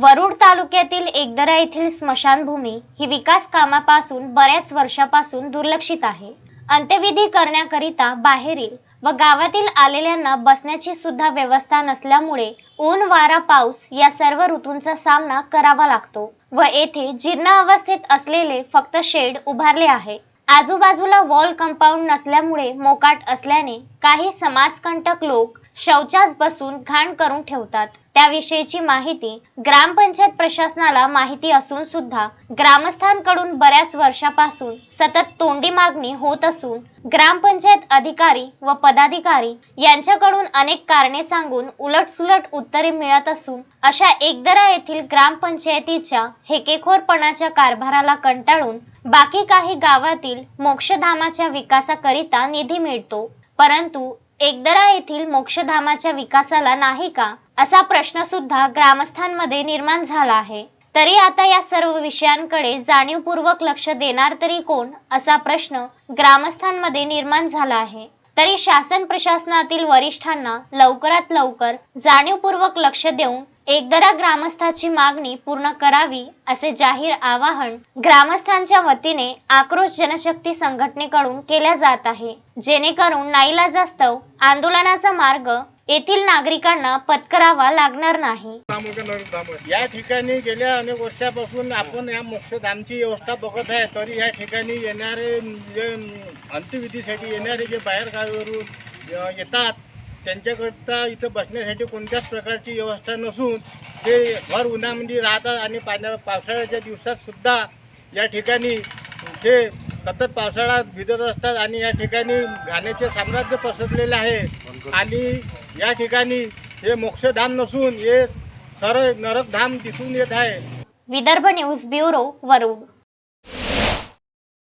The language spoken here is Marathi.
वरुड तालुक्यातील एकदरा येथील स्मशानभूमी ही विकास कामापासून बऱ्याच वर्षापासून दुर्लक्षित आहे. अंत्यविधी करण्याकरिता बाहेरील व गावातील आलेल्यांना बसण्याची सुद्धा व्यवस्था नसल्यामुळे ऊन वारा पाऊस या सर्व ऋतूंचा सामना करावा लागतो व येथे जीर्ण अवस्थेत असलेले फक्त शेड उभारले आहे. आजूबाजूला वॉल कंपाऊंड नसल्यामुळे मोकाट असल्याने काही समाजकंटक लोक शौचास बसून घाण करून ठेवतात. त्याविषयीची माहिती ग्रामपंचायत प्रशासनाला माहिती असून सुद्धा ग्रामस्थांकडून बऱ्याच वर्षापासून सतत तोंडी मागणी होत असून ग्रामपंचायत अधिकारी व पदाधिकारी यांच्याकडून अनेक कारणे सांगून उलटसुलट उत्तरे मिळत असून अशा एकदरा येथील ग्रामपंचायतीच्या हेकेखोरपणाच्या कारभाराला कंटाळून बाकी काही गावातील मोक्षधामाच्या विकासाकरिता निधी मिळतो. परंतु एकदरा येथील मोक्षधामाच्या विकासाला नाही का? असा प्रश्न सुद्धा ग्रामस्थांमध्ये निर्माण झाला आहे. तरी आता या सर्व विषयांकडे जाणीवपूर्वक लक्ष देणार तरी कोण? असा प्रश्न ग्रामस्थांमध्ये निर्माण झाला आहे. तरी शासन प्रशासनातील वरिष्ठांना लवकरात लवकर जाणीवपूर्वक लक्ष देऊन एकदरा ग्रामस्थाची मागणी पूर्ण करावी असे जाहीर आवाहन ग्रामस्थांच्या वतीने आक्रोश जनशक्ती संघटनेकडून केल्या जात आहे. जेणेकरून नाईलाजास्तव आंदोलनाचा मार्ग येथील नागरिकांना पत्करावा लागणार नाही. या ठिकाणी गेल्या अनेक वर्षापासून आपण या मोक्षधामची व्यवस्था बघत आहे. तरी या ठिकाणी येणारे जे अंत्यविधीसाठी येणारे जे बाहेरगावीवरून येतात त्यांच्याकरता इथं बसण्यासाठी कोणत्याच प्रकारची व्यवस्था नसून ते भर उन्हामध्ये राहतात आणि पाण्या पावसाळ्याच्या दिवसातसुद्धा या ठिकाणी ते सतत पावसाळ्यात भिजत असतात आणि या ठिकाणी घाण्याचे साम्राज्य पसरलेले आहे. आणि या ठिकाणी हे मोक्षधाम नसून हे सरळ नरकधाम दिसून येत आहे. Vidarbha news bureau Warud.